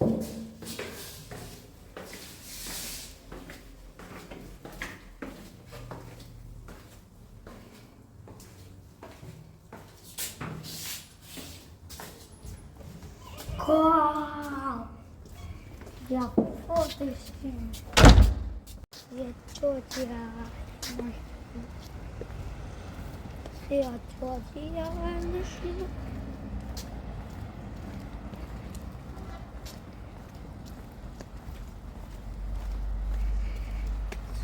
Вау! Я фотося. Я тетя. Я тетя, я машина.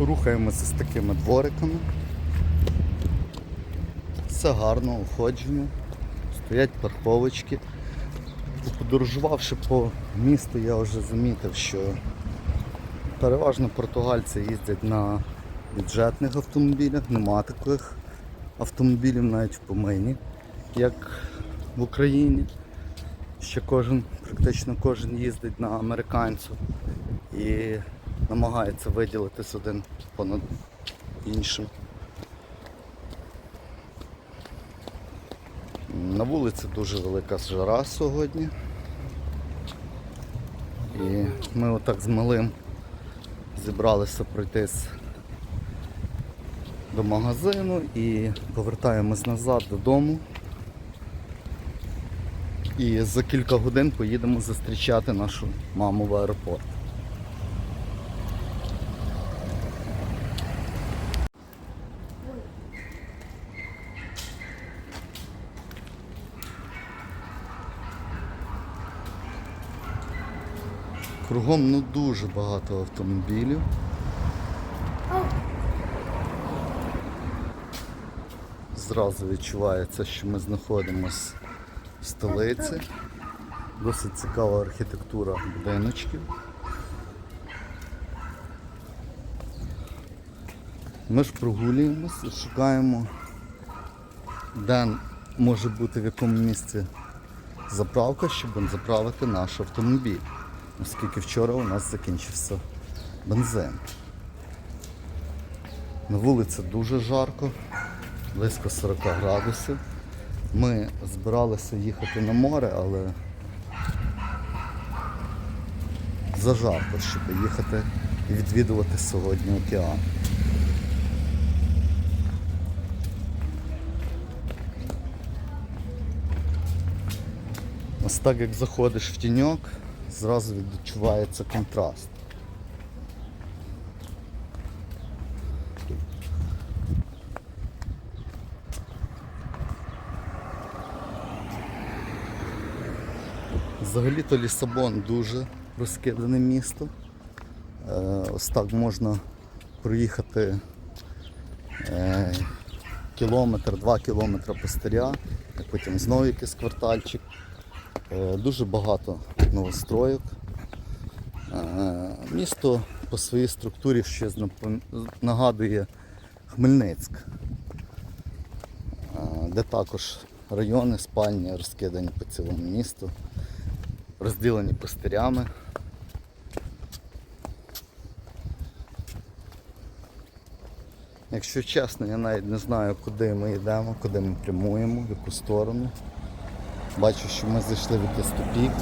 Рухаємося з такими двориками. Все гарно, уходжено. Стоять парковочки. Подорожувавши по місту, я вже замітив, що переважно португальці їздять на бюджетних автомобілях, нема таких автомобілів навіть в помині, як в Україні. Ще кожен, практично кожен їздить на американцю і намагається виділитись один понад іншим. На вулиці дуже велика жара сьогодні. І ми отак з малим зібралися пройтись до магазину і повертаємось назад додому. І за кілька годин поїдемо зустрічати нашу маму в аеропорт. Кругом ну дуже багато автомобілів. Зразу відчувається, що ми знаходимося в столиці. Досить цікава архітектура будиночків. Ми ж прогулюємось і шукаємо, де може бути в якому місці заправка, щоб заправити наш автомобіль. Оскільки вчора у нас закінчився бензин. На вулиці дуже жарко, близько 40 градусів. Ми збиралися їхати на море, але зажарко, щоб їхати і відвідувати сьогодні океан. Ось так як заходиш в тіньок, зразу відчувається контраст. Взагалі-то Лісабон дуже розкидане місто. Е, Ось так можна проїхати е, кілометр, два кілометри постаря, і потім знову якийсь квартальчик. Е, Дуже багато новостроїк. Е, Місто по своїй структурі ще нагадує Хмельницьк, е, де також райони спальні розкидані по цілому місту, розділені пустирями. Якщо чесно, я навіть не знаю, куди ми йдемо, куди ми прямуємо, в яку сторону. Бачу, що ми зайшли в якийсь тупік.